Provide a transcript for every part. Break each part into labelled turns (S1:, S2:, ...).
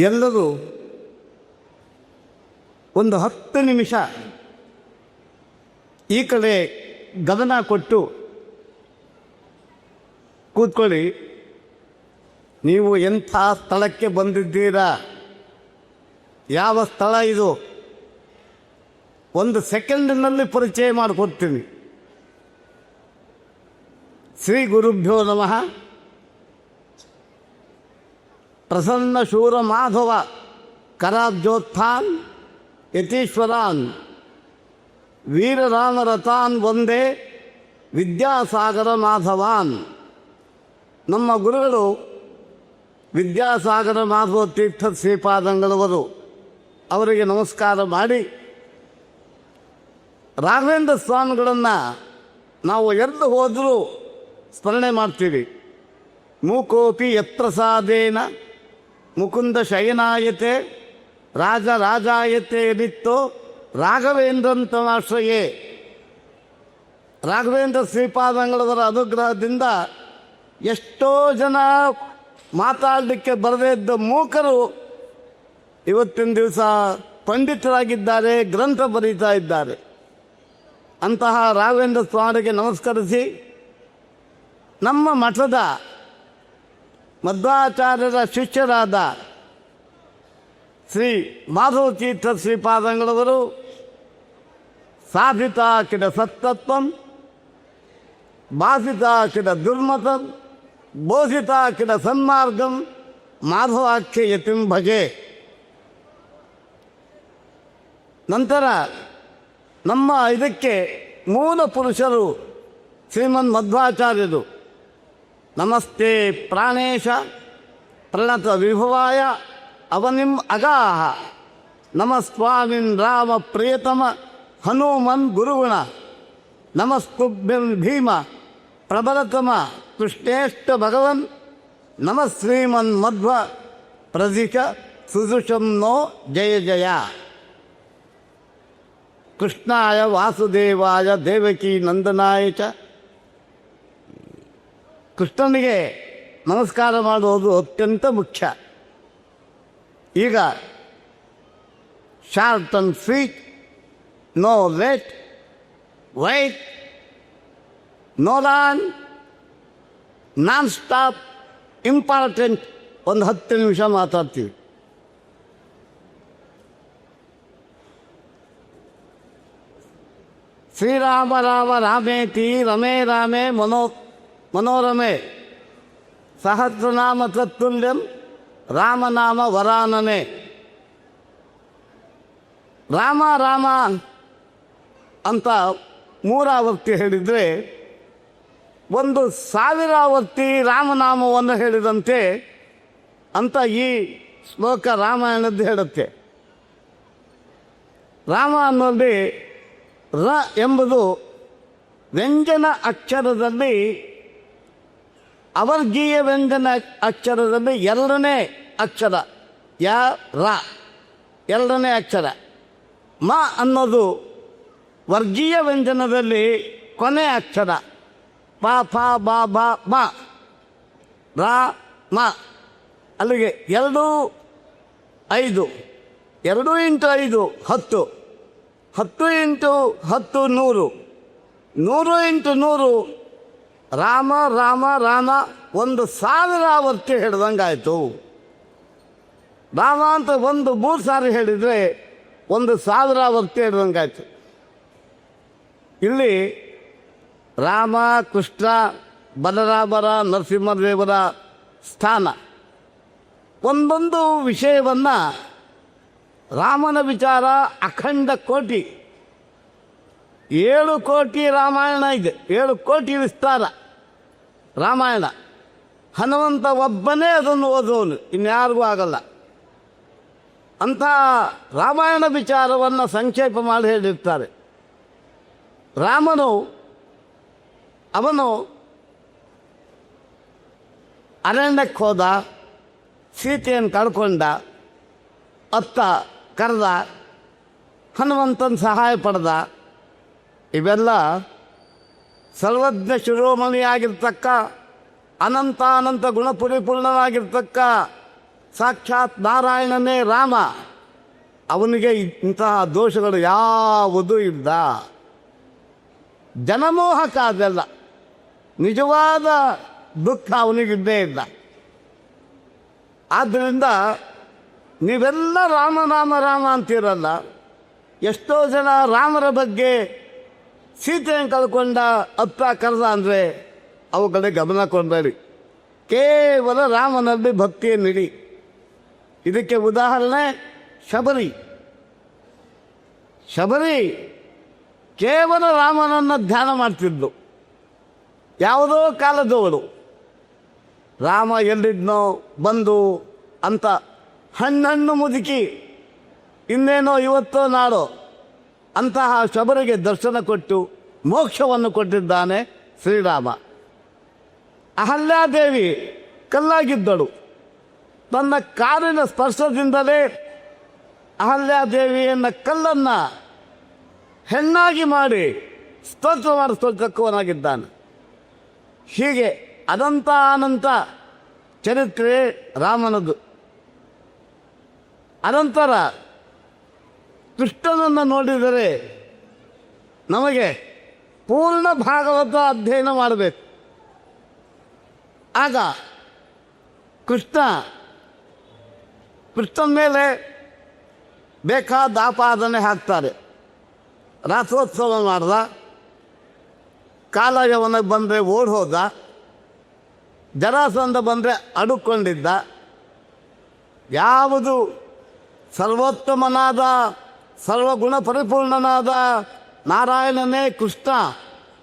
S1: ಎಲ್ಲರೂ ಒಂದು ಹತ್ತು ನಿಮಿಷ ಈ ಕಡೆ ಗಮನ ಕೊಟ್ಟು ಕೂತ್ಕೊಳ್ಳಿ. ನೀವು ಎಂಥ ಸ್ಥಳಕ್ಕೆ ಬಂದಿದ್ದೀರಾ? ಯಾವ ಸ್ಥಳ ಇದು? ಒಂದು ಸೆಕೆಂಡಿನಲ್ಲಿ ಪರಿಚಯ ಮಾಡಿಕೊಡ್ತೀನಿ. ಶ್ರೀ ಗುರುಭ್ಯೋ ನಮಃ. ಪ್ರಸನ್ನ ಶೂರ ಮಾಧವ ಕರಾಬ್ಜೋತ್ಥಾನ್ ಯತೀಶ್ವರಾನ್ ವೀರರಾಮರಥಾನ್ ಒಂದೇ ವಿದ್ಯಾಸಾಗರ ಮಾಧವಾನ್ ನಮ್ಮ ಗುರುಗಳು ವಿದ್ಯಾಸಾಗರ ಮಾಧವ ತೀರ್ಥ ಶ್ರೀಪಾದಂಗಳವರು ಅವರಿಗೆ ನಮಸ್ಕಾರ ಮಾಡಿ ರಾಘವೇಂದ್ರ ಸ್ವಾಮಿಗಳನ್ನು ನಾವು ಎಲ್ಲಿ ಹೋದರೂ ಸ್ಮರಣೆ ಮಾಡ್ತೀವಿ. ಮೂಕೋಪಿ ಯತ್ಪ್ರಸಾದೇನ ಮುಕುಂದ ಶಯನಾಯತೆ, ರಾಜ ರಾಜಾಯತೆ ಎನಿತ್ತೋ. ರಾಘವೇಂದ್ರಂತಮಾಶ್ರಯೇ. ರಾಘವೇಂದ್ರ ಶ್ರೀಪಾದಂಗಳವರ ಅನುಗ್ರಹದಿಂದ ಎಷ್ಟೋ ಜನ ಮಾತಾಡಲಿಕ್ಕೆ ಬರದೇ ಇದ್ದ ಮೂಕರು ಇವತ್ತಿನ ದಿವಸ ಪಂಡಿತರಾಗಿದ್ದಾರೆ, ಗ್ರಂಥ ಬರೀತಾ ಇದ್ದಾರೆ. ಅಂತಹ ರಾಘವೇಂದ್ರ ಸ್ವಾಮಿಗೆ ನಮಸ್ಕರಿಸಿ, ನಮ್ಮ ಮಠದ ಮಧ್ವಾಚಾರ್ಯರ ಶಿಷ್ಯರಾದ ಶ್ರೀ ಮಾಧವ ತೀರ್ಥ ಶ್ರೀಪಾದಂಗಳವರು ಸಾಧಿತ ಕಿಡ ಸತ್ತತ್ವಂ ಬಾಧಿತ ಕಿಡ ದುರ್ಮತಂ ಬೋಧಿತ ಕಿಡ ಸನ್ಮಾರ್ಗಂ ಮಾಧವಾಖ್ಯ ಯತಿಂ ಭಜೆ ನಂತರ ನಮ್ಮ ಇದಕ್ಕೆ ಮೂಲ ಪುರುಷರು ಶ್ರೀಮನ್ ಮಧ್ವಾಚಾರ್ಯರು. नमस्ते प्राणेश प्रणतविभवाय अवनिम् अगाः। नमस्वामिन् रामप्रियतम हनुमन् गुरुगुण। नमस्तुभ्यं भीम प्रबलतम कृष्णेष्टभगवन् नमः श्रीमन्मध्व प्रदिश च नो जय जय। कृष्णाय वासुदेवाय देवकीनन्दनाय च। ಕೃಷ್ಣನಿಗೆ ನಮಸ್ಕಾರ ಮಾಡುವುದು ಅತ್ಯಂತ ಮುಖ್ಯ. ಈಗ, short and sweet, no wait, white, no lawn non stop, important, ಒಂದು ಹತ್ತು ನಿಮಿಷ ಮಾತಾಡ್ತೀವಿ. ಶ್ರೀರಾಮ ರಾಮ ರಾಮೇತಿ, ರಮೇ ರಾಮೇ, ಮನೋ ಮನೋರಮೆ. ಸಹಸ್ರನಾಮ ತತ್ತುಲ್ಯಂ ರಾಮನಾಮ ವರಾನನೆ. ರಾಮ ರಾಮ ಅಂತ ಮೂರಾವರ್ತಿ ಹೇಳಿದರೆ, ಒಂದು ಸಾವಿರಾವರ್ತಿ ರಾಮನಾಮವನ್ನು ಹೇಳಿದಂತೆ ಅಂತ ಈ ಶ್ಲೋಕ ರಾಮಾಯಣದ್ದು ಹೇಳುತ್ತೆ. ರಾಮ ಅನ್ನೋದು ರ ಎಂಬುದು ವ್ಯಂಜನ ಅಕ್ಷರದಲ್ಲಿ ಅವರ್ಗೀಯ ವ್ಯಂಜನ ಅಕ್ಷರದಲ್ಲಿ ಎರಡನೇ ಅಕ್ಷರ ಯ, ರ. ಎರಡನೇ ಅಕ್ಷರ. ಮ ಅನ್ನೋದು ವರ್ಗೀಯ ವ್ಯಂಜನದಲ್ಲಿ ಕೊನೆ ಅಕ್ಷರ. ಪ, ಫ, ಬ ಬ, ಮ. ರ, ಮ. ಅಲ್ಲಿಗೆ ಎರಡು, ಐದು. ಎರಡು ಇಂಟು ಐದು, ಹತ್ತು. ಹತ್ತು ಇಂಟು ಹತ್ತು, ನೂರು. ನೂರು ಇಂಟು ನೂರು ರಾಮ ರಾಮ ರಾಮ, ಒಂದು ಸಾವಿರ ಆವರ್ತಿ ಹಿಡ್ದಂಗಾಯಿತು. ರಾಮ ಅಂತ ಒಂದು ಮೂರು ಸಾರಿ ಹೇಳಿದರೆ ಒಂದು ಸಾವಿರ ಆವರ್ತಿ ಹಿಡ್ದಂಗಾಯಿತು. ಇಲ್ಲಿ ರಾಮ, ಕೃಷ್ಣ, ಬಲರಾಮರ, ನರಸಿಂಹದೇವರ ಸ್ಥಾನ. ಒಂದೊಂದು ವಿಷಯವನ್ನು ರಾಮನ ವಿಚಾರ ಅಖಂಡ ಕೋಟಿ. ಏಳು ಕೋಟಿ ರಾಮಾಯಣ ಇದೆ. ಏಳು ಕೋಟಿ ವಿಸ್ತಾರ. ರಾಮಾಯಣ. ಹನುಮಂತ ಒಬ್ಬನೇ ಅದನ್ನು ಓದುವನು, ಇನ್ಯಾರಿಗೂ ಆಗಲ್ಲ. ಅಂಥ ರಾಮಾಯಣ ವಿಚಾರವನ್ನು ಸಂಕ್ಷೇಪ ಮಾಡಿ ಹೇಳಿರ್ತಾರೆ. ರಾಮನು, ಅವನು ಅರಣ್ಯಕ್ಕೆ ಹೋದ, ಸೀತೆಯನ್ನು ಕಳ್ಕೊಂಡ, ಅತ್ತ ಕರೆದ, ಹನುಮಂತನ ಸಹಾಯ ಪಡೆದ, ಇವೆಲ್ಲ ಸರ್ವಜ್ಞ ಶಿರೋಮಣಿಯಾಗಿರ್ತಕ್ಕ, ಅನಂತಾನಂತ ಅನಂತ ಗುಣಪರಿಪೂರ್ಣನಾಗಿರ್ತಕ್ಕ, ಸಾಕ್ಷಾತ್ ನಾರಾಯಣನೇ ರಾಮ. ಅವನಿಗೆ ಇಂತಹ ದೋಷಗಳು ಯಾವುದೂ ಇಲ್ಲ. ಜನಮೋಹಕ ಅದೆಲ್ಲ. ನಿಜವಾದ ದುಃಖ ಅವನಿಗಿದ್ದೇ ಇಲ್ಲ. ಆದ್ದರಿಂದ ನೀವೆಲ್ಲ ರಾಮ ರಾಮ ರಾಮ ಅಂತೀರಲ್ಲ. ಎಷ್ಟೋ ಜನ ರಾಮರ ಬಗ್ಗೆ ಸೀತೆಯನ್ನು ಕಳ್ಕೊಂಡ ಅಪ್ಪ ಕರೆದ ಅಂದರೆ ಅವುಗಳ ಗಮನ ಕೊಡಬೇಡಿ ಕೇವಲ ರಾಮನಲ್ಲಿ ಭಕ್ತಿಯನ್ನಿಡಿ ಇದಕ್ಕೆ ಉದಾಹರಣೆ ಶಬರಿ. ಶಬರಿ ಕೇವಲ ರಾಮನನ್ನು ಧ್ಯಾನ ಮಾಡ್ತಿದ್ದು ಯಾವುದೋ ಕಾಲದವರು ರಾಮ ಎಲ್ಲಿದ್ನೋ ಬಂದು ಅಂತ ಹಣ್ಣನ್ನು ಮುದುಕಿ, ಇನ್ನೇನೋ ಇವತ್ತೋ ನಾಡೋ ಅಂತಹ ಶಬರಿಗೆ ದರ್ಶನ ಕೊಟ್ಟು ಮೋಕ್ಷವನ್ನು ಕೊಟ್ಟಿದ್ದಾನೆ ಶ್ರೀರಾಮ. ಅಹಲ್ಯಾದೇವಿ ಕಲ್ಲಾಗಿದ್ದಳು. ತನ್ನ ಕಾರಿನ ಸ್ಪರ್ಶದಿಂದಲೇ ಅಹಲ್ಯಾದೇವಿಯನ್ನ ಕಲ್ಲನ್ನು ಹೆಣ್ಣಾಗಿ ಮಾಡಿ ಸ್ತೋತ್ರ ಮಾಡಿಸ್ತಕ್ಕವನಾಗಿದ್ದಾನೆ ಹೀಗೆ ಅನಂತ ಅನಂತ ಚರಿತ್ರೆ ರಾಮನದು. ಅನಂತರ ಕೃಷ್ಣನನ್ನು ನೋಡಿದರೆ ನಮಗೆ ಪೂರ್ಣ ಭಾಗವತ ಅಧ್ಯಯನ ಮಾಡಬೇಕು. ಆಗ ಕೃಷ್ಣ ಕೃಷ್ಣನ ಮೇಲೆ ಬೇಕಾದ ಆಪಾದನೆ ಹಾಕ್ತಾರೆ. ರಾತ್ರೋತ್ಸವ ಮಾಡ್ದ. ಕಾಲಯವನಿಗೆ ಬಂದರೆ ಓಡ್ ಹೋದ. ಜರಾಸಂಧ ಬಂದರೆ ಅಡುಕೊಂಡಿದ್ದ. ಯಾವುದು ಸರ್ವೋತ್ತಮನಾದ ಸರ್ವಗುಣ ಪರಿಪೂರ್ಣನಾದ ನಾರಾಯಣನೇ ಕೃಷ್ಣ,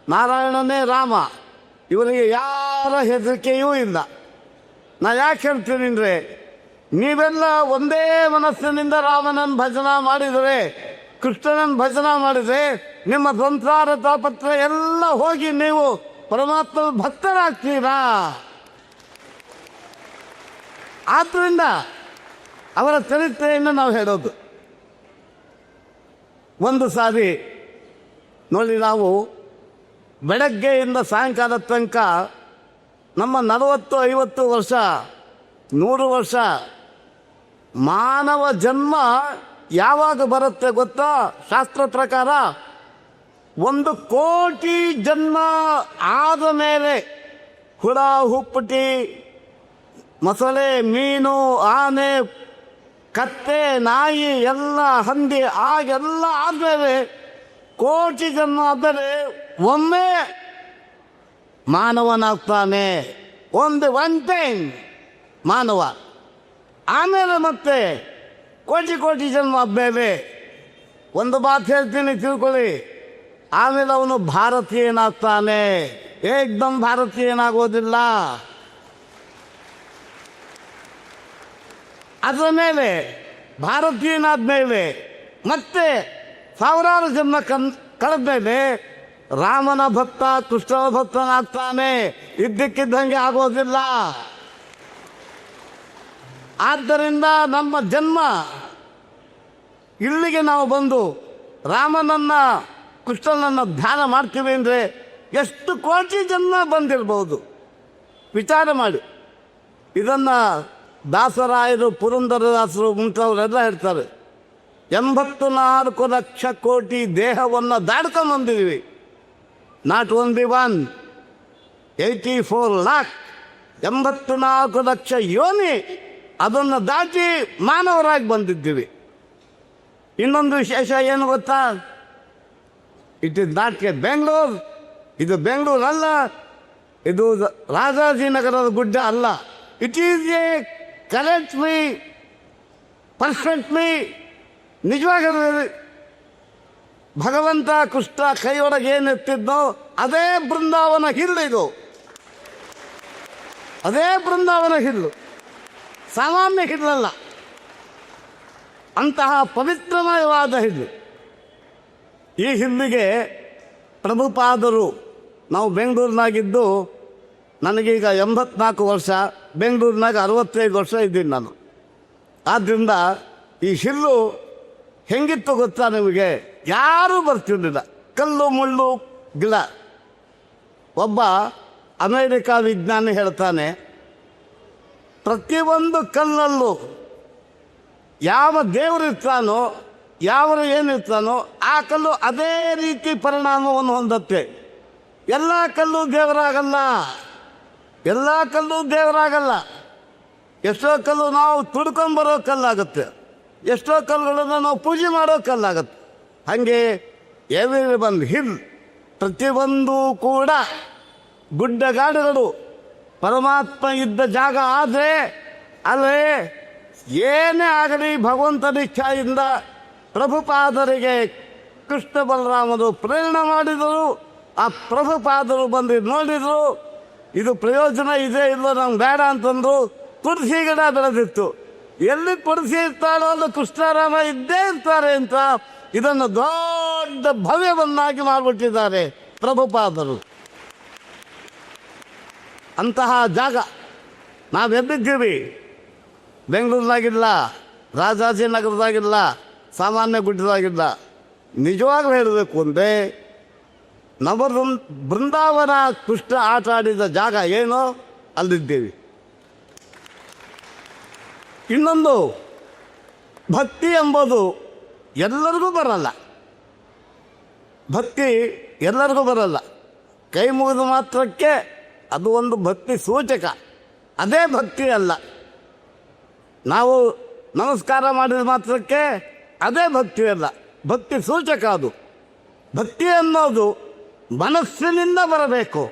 S1: ನಾರಾಯಣನೇ ರಾಮ. ಇವರಿಗೆ ಯಾರ ಹೆದರಿಕೆಯೂ ಇಲ್ಲ. ನಾ ಯಾಕೆ ಹೇಳ್ತೀನಿ ನೀವೆಲ್ಲ ಒಂದೇ ಮನಸ್ಸಿನಿಂದ ರಾಮನನ್ನು ಭಜನ ಮಾಡಿದರೆ ಕೃಷ್ಣನನ್ನು ಭಜನ ಮಾಡಿದರೆ, ನಿಮ್ಮ ಸಂಸಾರ ತಾಪತ್ರ ಎಲ್ಲ ಹೋಗಿ ನೀವು ಪರಮಾತ್ಮನ ಭಕ್ತರಾಗ್ತೀರಾ? ಆದ್ದರಿಂದ ಅವರ ಚರಿತ್ರೆಯನ್ನು ನಾವು ಹೇಳೋದು. ಒಂದು ಸಾರಿ. ನೋಡಿ ನಾವು ಬೆಳಗ್ಗೆಯಿಂದ ಸಾಯಂಕಾಲ ತನಕ ನಮ್ಮ ನಲವತ್ತು, ಐವತ್ತು ವರ್ಷ, ನೂರು ವರ್ಷ ಮಾನವ ಜನ್ಮ ಯಾವಾಗ ಬರುತ್ತೆ ಗೊತ್ತಾ? ಶಾಸ್ತ್ರ ಪ್ರಕಾರ ಒಂದು ಕೋಟಿ ಜನ್ಮ ಆದ ಮೇಲೆ ಹುಳ, ಹುಪ್ಪಟಿ, ಮೊಸಳೆ, ಮೀನು, ಆನೆ ನಾಯಿ, ಎಲ್ಲ ಹಂದಿ ಆಗೆಲ್ಲ ಆದರೆ ಕೋಟಿ ಜನ್ಮ ಆದರೆ ಒಮ್ಮೆ ಮಾನವನಾಗ್ತಾನೆ. ಒಂದು ಒನ್ ಟೈಮ್ ಮಾನವ. ಆಮೇಲೆ ಮತ್ತೆ ಕೋಟಿ ಕೋಟಿ ಜನ್ಮ ಆದ್ಮೇಲೆ ಒಂದು ಮಾತು ಹೇಳ್ತೀನಿ, ತಿಳ್ಕೊಳ್ಳಿ. ಆಮೇಲೆ ಅವನು ಭಾರತೀಯನಾಗ್ತಾನೆ. ಏಕ್ದಮ್ ಭಾರತೀಯನಾಗೋದಿಲ್ಲ. ಅದರ ಮೇಲೆ ಭಾರತೀಯನಾದ ಮೇಲೆ ಮತ್ತೆ ಸಾವಿರಾರು ಜನ್ಮ ಕನ್ ಕಳೆದ ಮೇಲೆ ರಾಮನ ಭಕ್ತ, ಕೃಷ್ಣನ ಭಕ್ತನಾಗ್ತಾನೆ. ಇದ್ದಕ್ಕಿದ್ದಂಗೆ ಆಗೋದಿಲ್ಲ. ಆದ್ದರಿಂದ ನಮ್ಮ ಜನ್ಮ ಇಲ್ಲಿಗೆ ನಾವು ಬಂದು ರಾಮನನ್ನ, ಕೃಷ್ಣನನ್ನು ಧ್ಯಾನ ಮಾಡ್ತೀವಿ ಅಂದರೆ ಎಷ್ಟು ಕೋಟಿ ಜನ್ಮ ಬಂದಿರ್ಬೋದು. ವಿಚಾರ ಮಾಡಿ. ಇದನ್ನು ದಾಸರಾಯರು ಪುರಂದರದಾಸರು ಮುಂತಾವರೆಲ್ಲ ಹೇಳ್ತಾರೆ ಎಂಬತ್ತು ನಾಲ್ಕು ಲಕ್ಷ ಕೋಟಿ ದೇಹವನ್ನು ದಾಡ್ಕೊಂಡು ಬಂದಿದ್ದೀವಿ. Not B one eighty four lakh ಎಂಬತ್ತು ನಾಲ್ಕು ಲಕ್ಷ ಯೋನಿ ಅದನ್ನು ದಾಟಿ ಮಾನವರಾಗಿ ಬಂದಿದ್ದೀವಿ. ಇನ್ನೊಂದು ವಿಶೇಷ ಏನು ಗೊತ್ತಾ? It is not a Bengaluru ಇದು ಬೆಂಗಳೂರು ಅಲ್ಲ, ಇದು ರಾಜಾಜಿನಗರದ ಗುಡ್ಡ ಅಲ್ಲ. It is a correctly perfectly ನಿಜವಾಗಿರಲಿ, ಭಗವಂತ ಕೃಷ್ಣ ಕೈಯೊಳಗೆ ಏನೆತ್ತಿದ್ದೋ ಅದೇ ಬೃಂದಾವನ ಹಿಲ್ಲು ಇದು. ಅದೇ ಬೃಂದಾವನ ಹಿಲ್ಲು ಸಾಮಾನ್ಯ ಹಿಲ್ಲಲ್ಲ ಅಂತಹ ಪವಿತ್ರಮಯವಾದ ಹಿಲ್ಲು ಈ ಹಿಲ್ಲಿಗೆ ಪ್ರಭುಪಾದರು, ನಾವು ಬೆಂಗಳೂರಿನಾಗಿದ್ದು, ನನಗೀಗ ಎಂಬತ್ನಾಲ್ಕು ವರ್ಷ. ಬೆಂಗಳೂರಿನಾಗ ಅರವತ್ತೈದು ವರ್ಷ ಇದ್ದೀನಿ ನಾನು. ಆದ್ದರಿಂದ ಈ ಹಿಲ್ಲು ಹೆಂಗಿತ್ತು ಗೊತ್ತಾ ನಿಮಗೆ? ಯಾರೂ ಬರ್ತಿರಲಿಲ್ಲ. ಕಲ್ಲು, ಮುಳ್ಳು, ಗಿಡ. ಒಬ್ಬ ಅಮೇರಿಕಾ ವಿಜ್ಞಾನಿ ಹೇಳ್ತಾನೆ, ಪ್ರತಿಯೊಂದು ಕಲ್ಲಲ್ಲೂ ಯಾವ ದೇವರಿರ್ತಾನೋ ಯಾವರು ಏನಿರ್ತಾನೋ ಆ ಕಲ್ಲು ಅದೇ ರೀತಿ ಪರಿಣಾಮವನ್ನು ಹೊಂದತ್ತೆ. ಎಲ್ಲ ಕಲ್ಲು ದೇವರಾಗಲ್ಲ. ಎಲ್ಲ ಕಲ್ಲು ದೇವರಾಗಲ್ಲ. ಎಷ್ಟೋ ಕಲ್ಲು ನಾವು ತುಡ್ಕೊಂಬರೋ ಕಲ್ಲಾಗುತ್ತೆ. ಎಷ್ಟೋ ಕಲ್ಲುಗಳನ್ನು ನಾವು ಪೂಜೆ ಮಾಡೋ ಕಲ್ಲಾಗುತ್ತೆ. ಹಾಗೆ ಎವ್ರಿ ಬಂದು ಹಿಲ್ ಪ್ರತಿಯೊಂದು ಕೂಡ ಗುಡ್ಡಗಾಡುಗಳು ಪರಮಾತ್ಮ ಇದ್ದ ಜಾಗ ಆದರೆ ಅಲ್ಲೇ ಏನೇ ಆಗಲಿ ಭಗವಂತನ ಇಚ್ಛೆಯಿಂದ ಪ್ರಭುಪಾದರಿಗೆ ಕೃಷ್ಣ ಬಲರಾಮರು ಪ್ರೇರಣೆ ಮಾಡಿದರು. ಆ ಪ್ರಭುಪಾದರು ಬಂದು ನೋಡಿದರು. ಇದು ಪ್ರಯೋಜನ ಇದೆ ಇಲ್ಲ ನಮ್ಗೆ ಬೇಡ ಅಂತಂದ್ರು ತುಳಸಿ ಗಿಡ ಬೆಳೆದಿತ್ತು. ಎಲ್ಲಿ ತುಳಸಿ ಇರ್ತಾಳೋ ಅಲ್ಲಿ ಕೃಷ್ಣರಾಮ ಇದ್ದೇ ಇರ್ತಾರೆ ಅಂತ ಇದನ್ನು ದೊಡ್ಡ ಭವ್ಯವನ್ನಾಗಿ ಮಾಡಿಬಿಟ್ಟಿದ್ದಾರೆ ಪ್ರಭುಪಾದರು. ಅಂತಹ ಜಾಗ ನಾವೆಲ್ಲಿದ್ದೀವಿ ಬೆಂಗಳೂರಿನಾಗಿಲ್ಲ, ರಾಜಾಜಿನಗರದಾಗಿಲ್ಲ ಸಾಮಾನ್ಯ ಗುಡ್ಡದಾಗಿಲ್ಲ ನಿಜವಾಗ್ಲೂ ಹೇಳಬೇಕು ಅಂದರೆ ನವ ಬೃಂದಾವನ ಕೃಷ್ಣ ಆಟ ಆಡಿದ ಜಾಗ ಏನೋ ಅಲ್ಲಿದ್ದೇವೆ. ಇನ್ನೊಂದು, ಭಕ್ತಿ ಎಂಬುದು ಎಲ್ಲರಿಗೂ ಬರಲ್ಲ. ಭಕ್ತಿ ಎಲ್ಲರಿಗೂ ಬರಲ್ಲ. ಕೈ ಮುಗಿದ ಮಾತ್ರಕ್ಕೆ ಅದು ಒಂದು ಭಕ್ತಿ ಸೂಚಕ. ಅದೇ ಭಕ್ತಿ ಅಲ್ಲ. ನಾವು ನಮಸ್ಕಾರ ಮಾಡಿದ ಮಾತ್ರಕ್ಕೆ ಅದೇ ಭಕ್ತಿ ಅಲ್ಲ. ಭಕ್ತಿ ಸೂಚಕ ಅದು. ಭಕ್ತಿ ಅನ್ನೋದು ಮನಸ್ಸಿನಿಂದ ಬರಬೇಕು.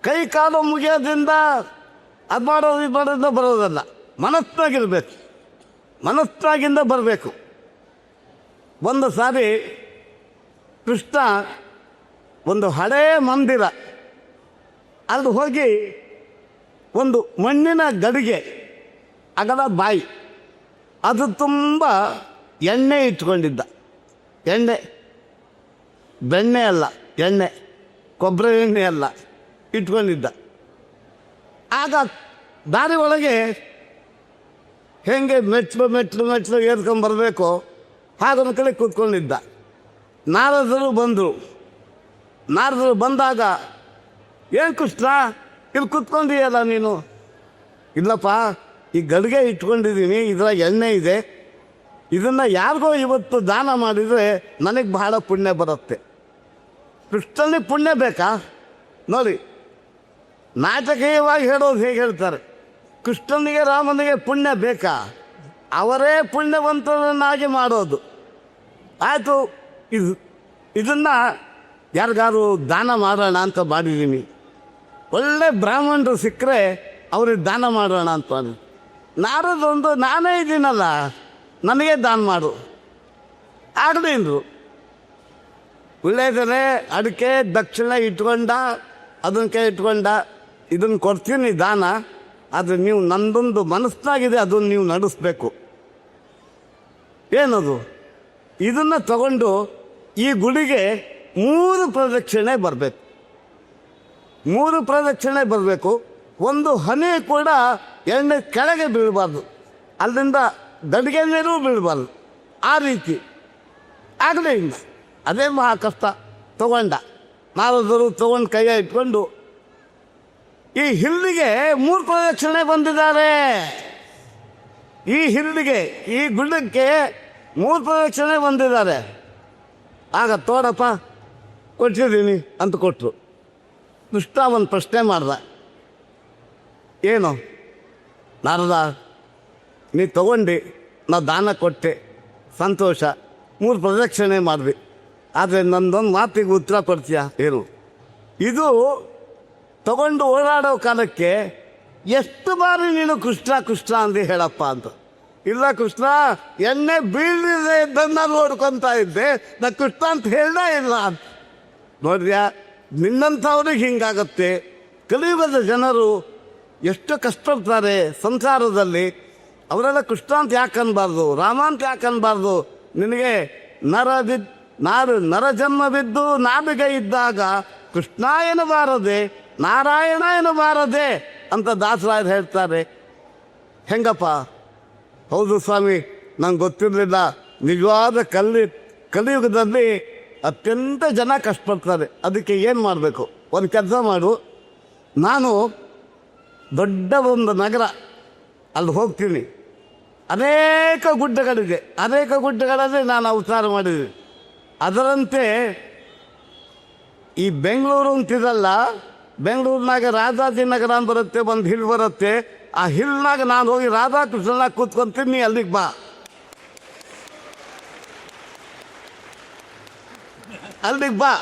S1: ಕೈ ಕಾಲು ಮುಗಿಯೋದ್ರಿಂದ ಅದು ಮಾಡೋದು ಇದು ಮಾಡೋದ್ರಿಂದ ಬರೋದಲ್ಲ. ಮನಸ್ಸಾಗಿರಬೇಕು. ಮನಸ್ಸಾಗಿಂದ ಬರಬೇಕು. ಒಂದು ಸಾರಿ ಕೃಷ್ಣ ಒಂದು ಹಳೇ ಮಂದಿರ. ಅಲ್ಲಿ ಹೋಗಿ ಒಂದು ಮಣ್ಣಿನ ಗಡಿಗೆ ಅಗಲ ಬಾಯಿ. ಅದು ತುಂಬ ಎಣ್ಣೆ ಇಟ್ಕೊಂಡಿದ್ದ. ಎಣ್ಣೆ ಬೆಣ್ಣೆ ಅಲ್ಲ, ಎಣ್ಣೆ, ಕೊಬ್ಬರಿ ಎಣ್ಣೆ ಅಲ್ಲ, ಇಟ್ಕೊಂಡಿದ್ದ. ಆಗ ದಾರಿ ಒಳಗೆ ಹೆಂಗೆ ಮೆಟ್ಲು ಮೆಟ್ಲು ಮೆಟ್ಲು ಏರ್ಕೊಂಬರ್ಬೇಕು ಹಾಗೊಂದು ಕಡೆ ಕೂತ್ಕೊಂಡಿದ್ದ. ನಾರದರು ಬಂದರು. ನಾರದರು ಬಂದಾಗ, ಏನು ಕೃಷ್ಣ, ಇಲ್ಲಿ ಕೂತ್ಕೊಂಡಿಯಲ್ಲ ನೀನು? ಇಲ್ಲಪ್ಪ, ಈ ಗಡಿಗೆ ಇಟ್ಕೊಂಡಿದ್ದೀನಿ ಇದರ ಎಣ್ಣೆ ಇದೆ. ಇದನ್ನು ಯಾರಿಗೋ ಇವತ್ತು ದಾನ ಮಾಡಿದರೆ ನನಗೆ ಬಹಳ ಪುಣ್ಯ ಬರುತ್ತೆ. ಕೃಷ್ಣನಿಗೆ ಪುಣ್ಯ ಬೇಕಾ? ನೋಡಿ, ನಾಟಕೀಯವಾಗಿ ಹೇಳೋದು ಹೇಗೆ ಹೇಳ್ತಾರೆ? ಕೃಷ್ಣನಿಗೆ ರಾಮನಿಗೆ ಪುಣ್ಯ ಬೇಕಾ? ಅವರೇ ಪುಣ್ಯವಂತರನ್ನಾಗಿ ಮಾಡೋದು. ಆಯಿತು, ಇದು, ಇದನ್ನು ಯಾರಿಗಾರು ದಾನ ಮಾಡೋಣ ಅಂತ ಮಾಡಿದ್ದೀನಿ ಒಳ್ಳೆ ಬ್ರಾಹ್ಮಣರು ಸಿಕ್ಕರೆ ಅವ್ರಿಗೆ ದಾನ ಮಾಡೋಣ ಅಂತ ನಾರದೊಂದು, ನಾನೇ ಇದ್ದೀನಲ್ಲ ನನಗೆ ದಾನ ಮಾಡು. ಆಗಲೇನ್ರು ಒಳ್ಳೆಯದಲ್ಲೇ ಅಡಿಕೆ ದಕ್ಷಿಣ ಇಟ್ಕೊಂಡ ಅದನ್ನ ಕೈ ಇಟ್ಕೊಂಡ ಇದನ್ನು ಕೊಡ್ತೀನಿ ದಾನ ಆದರೆ ನೀವು ನಂದೊಂದು ಮನಸ್ಸಾಗಿದೆ ಅದನ್ನು ನೀವು ನಡೆಸ್ಬೇಕು. ಏನದು? ಇದನ್ನು ತಗೊಂಡು ಈ ಗುಡಿಗೆ ಮೂರು ಪ್ರದಕ್ಷಿಣೆ ಬರಬೇಕು. ಮೂರು ಪ್ರದಕ್ಷಿಣೆ ಬರಬೇಕು. ಒಂದು ಹನಿ ಕೂಡ ಎಣ್ಣೆ ಕೆಳಗೆ ಬೀಳಬಾರ್ದು. ಅಲ್ಲಿಂದ ಗಡಿಗೆ ನೀರು ಬೀಳಬಾರ್ದು. ಆ ರೀತಿ. ಆಗಲೇ ಇಲ್ಲ. ಅದೇ ಮಹಾ ಕಷ್ಟ ತಗೊಂಡ. ನಾರದರು ತಗೊಂಡು ಕೈಯ ಇಟ್ಕೊಂಡು, ಈ ಹಿರಿಗೆ ಮೂರು ಪ್ರದಕ್ಷಿಣೆ ಬಂದಿದ್ದಾರೆ. ಈ ಹಿರಿಗೆ, ಈ ಗುಡ್ಡಕ್ಕೆ ಮೂರು ಪ್ರದಕ್ಷಿಣೆ ಬಂದಿದ್ದಾರೆ. ಆಗ ತೋಡಪ್ಪ ಕೊಟ್ಟಿದ್ದೀನಿ ಅಂತ ಕೊಟ್ಟರು ಕೃಷ್ಣ ಒಂದು ಪ್ರಶ್ನೆ ಮಾಡ್ದ. ಏನು? ನಾರದ, ನೀ ತಗೊಂಡು, ನಾ ದಾನ ಕೊಟ್ಟೆ, ಸಂತೋಷ ಮೂರು ಪ್ರದಕ್ಷಿಣೆ ಮಾಡಿದ್ವಿ ಆದರೆ ನನ್ನೊಂದು ಮಾತಿಗೆ ಉತ್ತರ ಕೊಡ್ತೀಯ? ಏನು? ಇದು ತಗೊಂಡು ಓಡಾಡೋ ಕಾಲಕ್ಕೆ ಎಷ್ಟು ಬಾರಿ ನೀನು ಕೃಷ್ಣ ಕೃಷ್ಣ ಅಂದು ಹೇಳಪ್ಪ ಅಂತ. ಇಲ್ಲ ಕೃಷ್ಣ ಎಣ್ಣೆ ಬೀಳದೆ ಇದ್ದನ್ನ ನೋಡ್ಕೊತಾ ಇದ್ದೆ ನಾ ಕೃಷ್ಣ ಅಂತ ಹೇಳ್ದೇ ಇಲ್ಲ. ಅಂತ ನೋಡ್ರ್ಯಾ ನಿನ್ನಂಥವ್ರಿಗೆ ಹಿಂಗಾಗತ್ತೆ. ಕಲಿಯುಗದ ಜನರು ಎಷ್ಟು ಕಷ್ಟಪಡ್ತಾರೆ ಸಂಸಾರದಲ್ಲಿ. ಅವರೆಲ್ಲ ಕೃಷ್ಣ ಅಂತ ಯಾಕೆ ಅನ್ಬಾರ್ದು? ರಾಮ ಅಂತ ಯಾಕೆ ಅನ್ಬಾರ್ದು? ನಿನಗೆ ನರ ಬಿದ್ ನರಜನ್ಮವಿದ್ದು ನಾಭಿಗೆ ಇದ್ದಾಗ ಕೃಷ್ಣ ಎನ್ನಬಾರದೆ, ನಾರಾಯಣ ಎನ್ನಬಾರದೆ ಅಂತ ದಾಸರಾಯರು ಹೇಳ್ತಾರೆ. ಹೆಂಗಪ್ಪ? ಹೌದು ಸ್ವಾಮಿ, ನಂಗೆ ಗೊತ್ತಿರಲಿಲ್ಲ. ನಿಜವಾದ ಕಲ್ಲಿ ಕಲಿಯುಗದಲ್ಲಿ ಅತ್ಯಂತ ಜನ ಕಷ್ಟಪಡ್ತಾರೆ. ಅದಕ್ಕೆ ಏನು ಮಾಡಬೇಕು? ಒಂದು ಕೆಲಸ ಮಾಡು. ನಾನು ದೊಡ್ಡ ಒಂದು ನಗರ ಅಲ್ಲಿ ಹೋಗ್ತೀನಿ. ಅನೇಕ ಗುಡ್ಡಗಳಿದೆ. ಅನೇಕ ಗುಡ್ಡಗಳಲ್ಲಿ ನಾನು ಅವತಾರ ಮಾಡಿದ್ದೀನಿ. ಅದರಂತೆ ಈ ಬೆಂಗಳೂರು ಅಂತಿದಲ್ಲ, ಬೆಂಗಳೂರಿನಾಗ ರಾಜಾಜಿನಗರ ಅಂತ ಬರುತ್ತೆ, ಒಂದು ಹಿಲ್ ಬರುತ್ತೆ. ಆ ಹಿಲ್ನಾಗ ನಾನು ಹೋಗಿ ರಾಧಾಕೃಷ್ಣನಾಗ ಕೂತ್ಕೊಂತೀನಿ ಅಲ್ಲಿಗೆ ಬಾ. ಅಲ್ಲಿಗೆ ಬಾ.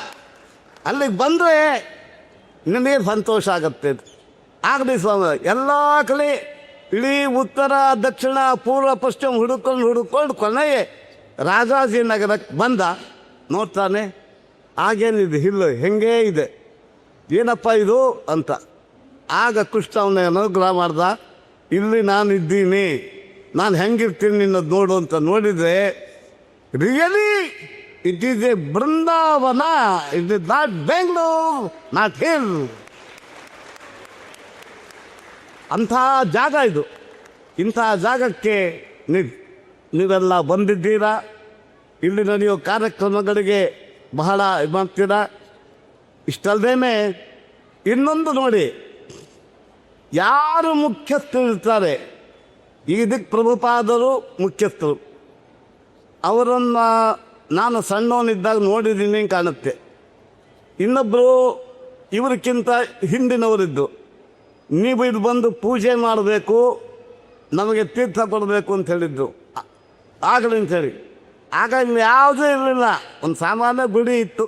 S1: ಅಲ್ಲಿಗೆ ಬಂದರೆ ನಿನಗೆ ಸಂತೋಷ ಆಗುತ್ತೆ. ಆಗಲಿ ಸ್ವಾಮಿ, ಎಲ್ಲ ಕಡೆ ಇಡೀ ಉತ್ತರ, ದಕ್ಷಿಣ, ಪೂರ್ವ, ಪಶ್ಚಿಮ ಹುಡುಕೊಂಡು ಹುಡುಕೊಂಡು ಕೊನೆಗೆ ರಾಜಾಜಿನಗರಕ್ಕೆ ಬಂದ. ನೋಡ್ತಾನೆ ಆಗೇನಿದೆ ಹಿಲ್ಲು ಹೆಂಗೇ ಇದೆ? ಏನಪ್ಪ ಇದು? ಅಂತ. ಆಗ ಕೃಷ್ಣ ಅನುಗ್ರಹ ಮಾಡ್ದ, ಇಲ್ಲಿ ನಾನು ಇದ್ದೀನಿ ನಾನು ಹೆಂಗಿರ್ತೀನಿ ನಿನ್ನದು ನೋಡು ಅಂತ ನೋಡಿದರೆ really it is a Brindavan it is not Bengaluru not hill ಅಂಥ ಜಾಗ ಇದು. ಇಂಥ ಜಾಗಕ್ಕೆ ನೀವು ನೀವೆಲ್ಲ ಬಂದಿದ್ದೀರಾ? ಇಲ್ಲಿ ನೀವು ಕಾರ್ಯಕ್ರಮಗಳಿಗೆ ಬಹಳ ಇದು ಇಷ್ಟಲ್ದೇನೆ ಇನ್ನೊಂದು ನೋಡಿ. ಯಾರು ಮುಖ್ಯಸ್ಥರಿರ್ತಾರೆ ಇದಕ್ಕೆ ಪ್ರಭುಪಾದರು ಮುಖ್ಯಸ್ಥರು. ಅವರನ್ನು ನಾನು ಸಣ್ಣವನಿದ್ದಾಗ ನೋಡಿದ್ದೀನಿ ಕಾಣುತ್ತೆ. ಇನ್ನೊಬ್ಬರು ಇವರಿಗಿಂತ ಹಿಂದಿನವರಿದ್ದು. ನೀವು ಇದು ಬಂದು ಪೂಜೆ ಮಾಡಬೇಕು, ನಮಗೆ ತೀರ್ಥ ಕೊಡಬೇಕು ಅಂತ ಹೇಳಿದ್ದು. ಆಗಲಿ ಅಂತೇಳಿ ಆಗ ಯಾವುದೂ ಇರಲಿಲ್ಲ. ಒಂದು ಸಾಮಾನ್ಯ ಗುಡಿ ಇತ್ತು.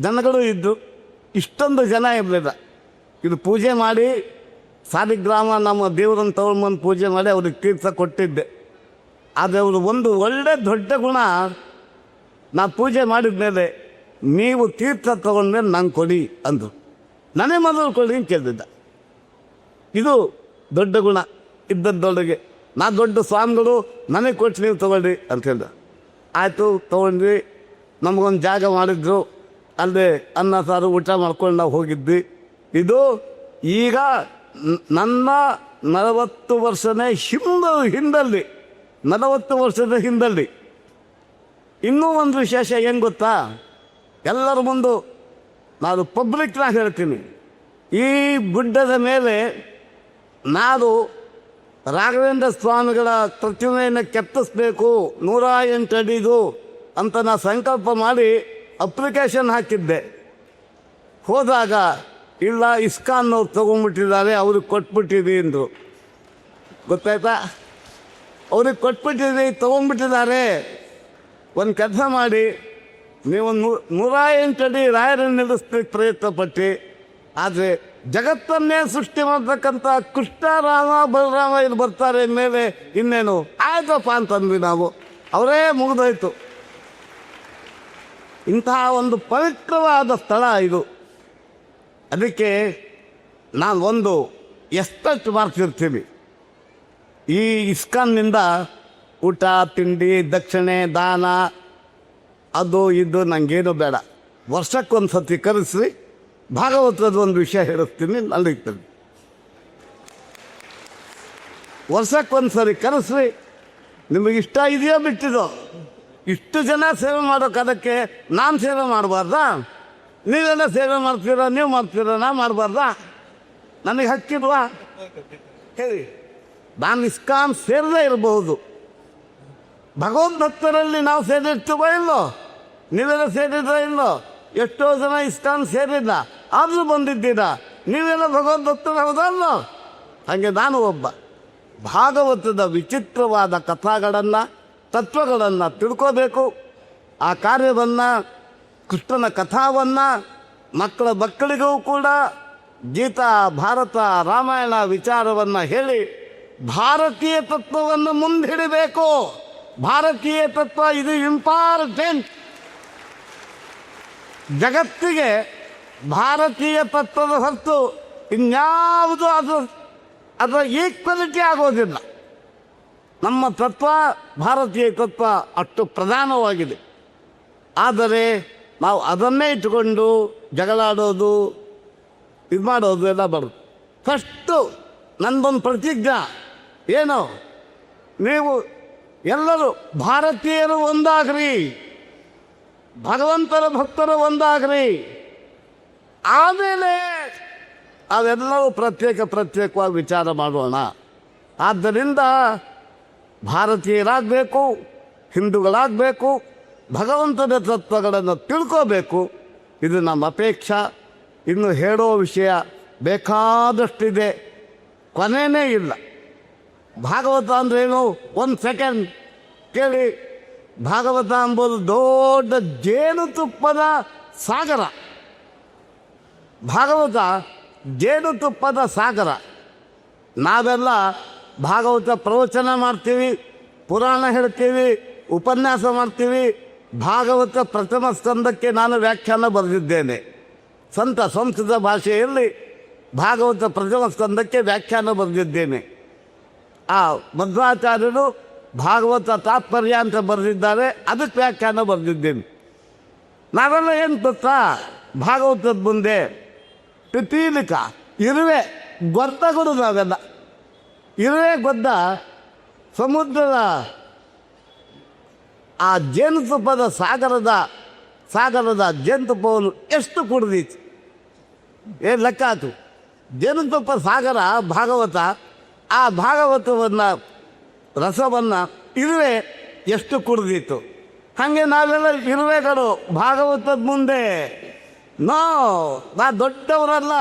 S1: ಜನಗಳು ಇದ್ದು ಇಷ್ಟೊಂದು ಜನ ಇರಲಿಲ್ಲ. ಇದು ಪೂಜೆ ಮಾಡಿ ಸಾಲಿಗ್ರಾಮ ನಮ್ಮ ದೇವರನ್ನು ತಗೊಂಡ್ಬಂದು ಪೂಜೆ ಮಾಡಿ ಅವ್ರಿಗೆ ತೀರ್ಥ ಕೊಟ್ಟಿದ್ದೆ. ಆದರೆ ಅವರು ಒಂದು ಒಳ್ಳೆ ದೊಡ್ಡ ಗುಣ ನಾ ಪೂಜೆ ಮಾಡಿದ ಮೇಲೆ ನೀವು ತೀರ್ಥ ತಗೊಂಡ್ಮೇಲೆ ನಂಗೆ ಕೊಡಿ ಅಂದರು. ನನಗೆ ಮೊದಲು ಕೊಡಿ ಅಂತ ಕೇಳಿದ್ದ ಇದು ದೊಡ್ಡ ಗುಣ ಇದ್ದದ್ದೊಳಗೆ. ನಾ ದೊಡ್ಡ ಸ್ವಾಮಿಗಳು ನನಗೆ ಕೊಟ್ಟು ನೀವು ತಗೊಳ್ಳಿ ಅಂತ ಹೇಳ್ದ. ಆಯಿತು, ತೊಗೊಂಡ್ವಿ. ನಮಗೊಂದು ಜಾಗ ಮಾಡಿದ್ರು. ಅಲ್ಲಿ ಅನ್ನ, ಸಾರು, ಊಟ ಮಾಡ್ಕೊಂಡು ನಾವು ಹೋಗಿದ್ವಿ. ಇದು ಈಗ ನನ್ನ ನಲವತ್ತು ವರ್ಷನೇ ಹಿಂದ, ಹಿಂದಲ್ಲಿ. ನಲವತ್ತು ವರ್ಷದ ಹಿಂದಲ್ಲಿ. ಇನ್ನೂ ಒಂದು ವಿಶೇಷ ಏನು ಗೊತ್ತಾ? ಎಲ್ಲರ ಮುಂದು ನಾನು ಪಬ್ಲಿಕ್ನಾಗ ಹೇಳ್ತೀನಿ. ಈ ಗುಡ್ಡದ ಮೇಲೆ ನಾನು ರಾಘವೇಂದ್ರ ಸ್ವಾಮಿಗಳ ಪ್ರತಿಮೆಯನ್ನು ಕೆತ್ತಿಸ್ಬೇಕು ನೂರ ಎಂಟು ಅಡಿದು ಅಂತ ನಾ ಸಂಕಲ್ಪ ಮಾಡಿ ಅಪ್ಲಿಕೇಶನ್ ಹಾಕಿದ್ದೆ. ಹೋದಾಗ, ಇಲ್ಲ, ಇಸ್ಕಾನ್ನವ್ರು ತೊಗೊಂಡ್ಬಿಟ್ಟಿದ್ದಾರೆ, ಅವ್ರಿಗೆ ಕೊಟ್ಬಿಟ್ಟಿದೆ ಎಂದು ಗೊತ್ತಾಯ್ತಾ? ಅವ್ರಿಗೆ ಕೊಟ್ಬಿಟ್ಟಿದೆ ತೊಗೊಂಡ್ಬಿಟ್ಟಿದ್ದಾರೆ. ಒಂದು ಕೆಲಸ ಮಾಡಿ, ನೀವು ನೂ- ನೂರ ಎಂಟು ಅಡಿ ರಾಯರನ್ನು ನಿಲ್ಲಿಸ್ಲಿಕ್ಕೆ ಪ್ರಯತ್ನ ಪಟ್ಟು ಆದರೆ ಜಗತ್ತನ್ನೇ ಸೃಷ್ಟಿ ಮಾಡ್ತಕ್ಕಂಥ ಕೃಷ್ಣ ರಾಮ ಬಲರಾಮ ಇಲ್ಲಿ ಬರ್ತಾರೆ ಮೇಲೆ ಇನ್ನೇನು? ಆಯ್ತಪ್ಪ ಅಂತಂದ್ವಿ ನಾವು. ಅವರೇ ಮುಗಿದೋಯ್ತು. ಇಂತಹ ಒಂದು ಪವಿತ್ರವಾದ ಸ್ಥಳ ಇದು. ಅದಕ್ಕೆ ನಾನು ಒಂದು ಎಷ್ಟಷ್ಟು ಮಾಡ್ತಿರ್ತೀವಿ ಈ ಇಸ್ಕಾನ್ನಿಂದ ಊಟ, ತಿಂಡಿ, ದಕ್ಷಿಣೆ, ದಾನ, ಅದು ಇದು ನನಗೇನು ಬೇಡ. ವರ್ಷಕ್ಕೊಂದು ಸತಿ ಕರೆಸಿ ಭಾಗವತದ ಒಂದು ವಿಷಯ ಹೇಳಿಸ್ತೀನಿ ಅಲ್ಲಿಗ್ತೀನಿ ವರ್ಷಕ್ಕೊಂದು ಸರಿ ಕರೆಸ್ರಿ ನಿಮಗೆ ಇಷ್ಟ ಇದೆಯೋ ಬಿಟ್ಟಿದೋ, ಇಷ್ಟು ಜನ ಸೇವೆ ಮಾಡೋಕ್ಕದಕ್ಕೆ ನಾನು ಸೇವೆ ಮಾಡಬಾರ್ದಾ? ನೀವೆಲ್ಲ ಸೇವೆ ಮಾಡ್ತೀರಾ, ನೀವು ಮಾಡ್ತೀರಾ, ನಾ ಮಾಡಬಾರ್ದಾ? ನನಗೆ ಹಕ್ಕಿಲ್ವಾ? ಹೇಳಿ. ನಾನು ಇಸ್ಕಾನ್ ಸೇರದೇ ಇರಬಹುದು. ಭಗವಂತ ಭಕ್ತರಲ್ಲಿ ನಾವು ಸೇರಿರ್ತೀವೋ ಇಲ್ಲೋ? ನೀವೆಲ್ಲ ಸೇರಿದ್ರ ಇಲ್ಲೋ? ಎಷ್ಟೋ ಜನ ಇಷ್ಟಾನ್ ಸೇರಿಲ್ಲ ಆದರೂ ಬಂದಿದ್ದೀರಾ ನೀವೆಲ್ಲ ಭಗವಂತ ಭಕ್ತರು ಹೌದಲ್ಲೋ ಹಾಗೆ ನಾನು ಒಬ್ಬ. ಭಾಗವತದ ವಿಚಿತ್ರವಾದ ಕಥಾಗಳನ್ನು, ತತ್ವಗಳನ್ನು ತಿಳ್ಕೋಬೇಕು. ಆ ಕಾರ್ಯವನ್ನು, ಕೃಷ್ಣನ ಕಥಾವನ್ನು, ಮಕ್ಕಳ ಮಕ್ಕಳಿಗೂ ಕೂಡ, ಗೀತಾ, ಭಾರತ, ರಾಮಾಯಣ ವಿಚಾರವನ್ನು ಹೇಳಿ, ಭಾರತೀಯ ತತ್ವವನ್ನು ಮುಂದಿಡಬೇಕು. ಭಾರತೀಯ ತತ್ವ ಇದು ಇಂಪಾರ್ಟೆಂಟ್ ಜಗತ್ತಿಗೆ ಭಾರತೀಯ ತತ್ವದ ಹೊರತು ಇನ್ಯಾವುದು ಅದು, ಅದರ ಈಕ್ವಲಿಟಿ ಆಗೋದಿಲ್ಲ. ನಮ್ಮ ತತ್ವ, ಭಾರತೀಯ ತತ್ವ ಅಷ್ಟು ಪ್ರಧಾನವಾಗಿದೆ. ಆದರೆ ನಾವು ಅದನ್ನೇ ಇಟ್ಟುಕೊಂಡು ಜಗಳಾಡೋದು, ಇದು ಮಾಡೋದು ಎಲ್ಲ ಬರುತ್ತೆ. ಫಸ್ಟು ನನ್ನದೊಂದು ಪ್ರತಿಜ್ಞಾ. ಏನು? ನೀವು ಎಲ್ಲರೂ ಭಾರತೀಯರು ಒಂದಾಗ್ರಿ. ಭಗವಂತನ ಭಕ್ತರು ಒಂದಾಗ್ರಿ. ಆಮೇಲೆ ಅವೆಲ್ಲವೂ ಪ್ರತ್ಯೇಕ ಪ್ರತ್ಯೇಕವಾಗಿ ವಿಚಾರ ಮಾಡೋಣ. ಆದ್ದರಿಂದ ಭಾರತೀಯರಾಗಬೇಕು, ಹಿಂದೂಗಳಾಗಬೇಕು, ಭಗವಂತನ ತತ್ವಗಳನ್ನು ತಿಳ್ಕೋಬೇಕು. ಇದು ನಮ್ಮ ಅಪೇಕ್ಷೆ. ಇನ್ನು ಹೇಳೋ ವಿಷಯ ಬೇಕಾದಷ್ಟಿದೆ. ಕೊನೆಯೇ ಇಲ್ಲ. ಭಾಗವತ ಅಂದ್ರೇನು? ಒಂದು ಸೆಕೆಂಡ್. ಕೇಳಿ. ಭಾಗವತ ಅಂಬೋದು ದೊಡ್ಡ ಜೇನುತುಪ್ಪದ ಸಾಗರ. ಭಾಗವತ ಜೇನುತುಪ್ಪದ ಸಾಗರ. ನಾವೆಲ್ಲ ಭಾಗವತ ಪ್ರವಚನ ಮಾಡ್ತೀವಿ, ಪುರಾಣ ಹೇಳ್ತೀವಿ, ಉಪನ್ಯಾಸ ಮಾಡ್ತೀವಿ. ಭಾಗವತ ಪ್ರಥಮ ಸ್ಕಂದಕ್ಕೆ ನಾನು ವ್ಯಾಖ್ಯಾನ ಬರೆದಿದ್ದೇನೆ. ಸಂತ ಸಂಸ್ಕೃತ ಭಾಷೆಯಲ್ಲಿ ಭಾಗವತ ಪ್ರಥಮ ಸ್ಕಂದಕ್ಕೆ ವ್ಯಾಖ್ಯಾನ ಬರೆದಿದ್ದೇನೆ. ಆ ಮಧ್ವಾಚಾರ್ಯರು ಭಾಗವತ ತಾತ್ಪರ್ಯ ಅಂತ ಬರೆದಿದ್ದಾರೆ. ಅದಕ್ಕೆ ವ್ಯಾಖ್ಯಾನ ಬರೆದಿದ್ದೇನೆ. ನಾವೆಲ್ಲ ಏನು ಗೊತ್ತಾ? ಭಾಗವತದ ಮುಂದೆ ಪಿತೀಲಿಕ ಇರುವೆ ಗೊತ್ತಗಳು ನಾವೆಲ್ಲ. ಇರುವೆ, ಗೊದ್ದ, ಸಮುದ್ರದ, ಆ ಜೇನುತುಪ್ಪದ ಸಾಗರದ ಸಾಗರದ ಜೇನುತುಪ್ಪವನ್ನು ಎಷ್ಟು ಕುಡಿದೀತು? ಏನು ಲೆಕ್ಕ ಆಯ್ತು ಜೇನುತುಪ್ಪ ಸಾಗರ ಭಾಗವತ. ಆ ಭಾಗವತವನ್ನು ರಸವನ್ನು ಇರುವೆ ಎಷ್ಟು ಕುಡಿದಿತ್ತು? ಹಾಗೆ ನಾವೆಲ್ಲ ಇರುವೆಗಳು ಭಾಗವತದ ಮುಂದೆ. ನೋ, ನಾ ದೊಡ್ಡವರಲ್ಲ.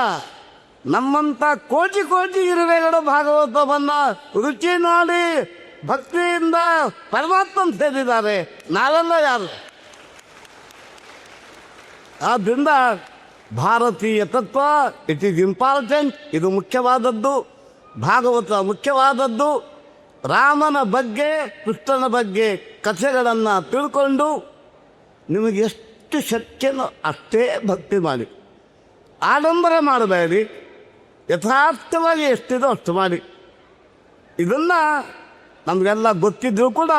S1: ನಮ್ಮಂಥ ಕೋಟಿ ಕೋಟಿ ಇರುವೆಗಳು ಭಾಗವತವನ್ನು ರುಚಿ ನೋಡಿ ಭಕ್ತಿಯಿಂದ ಪರಮಾತ್ಮ ಸೇರಿದ್ದಾರೆ. ನಾವೆಲ್ಲ ಯಾರು? ಆದ್ದರಿಂದ ಭಾರತೀಯ ತತ್ವ ಇಟ್ ಈಸ್ ಇಂಪಾರ್ಟೆಂಟ್ ಇದು ಮುಖ್ಯವಾದದ್ದು. ಭಾಗವತ ಮುಖ್ಯವಾದದ್ದು. ರಾಮನ ಬಗ್ಗೆ, ಕೃಷ್ಣನ ಬಗ್ಗೆ ಕಥೆಗಳನ್ನು ತಿಳ್ಕೊಂಡು ನಿಮಗೆ ಎಷ್ಟು ಶಕ್ತಿಯನ್ನು ಅಷ್ಟೇ ಭಕ್ತಿ ಮಾಡಿ. ಆಡಂಬರ ಮಾಡಬೇಡಿ. ಯಥಾರ್ಥವಾಗಿ ಎಷ್ಟಿದೋ ಅಷ್ಟು ಮಾಡಿ. ಇದನ್ನು ನಮಗೆಲ್ಲ ಗೊತ್ತಿದ್ದರೂ ಕೂಡ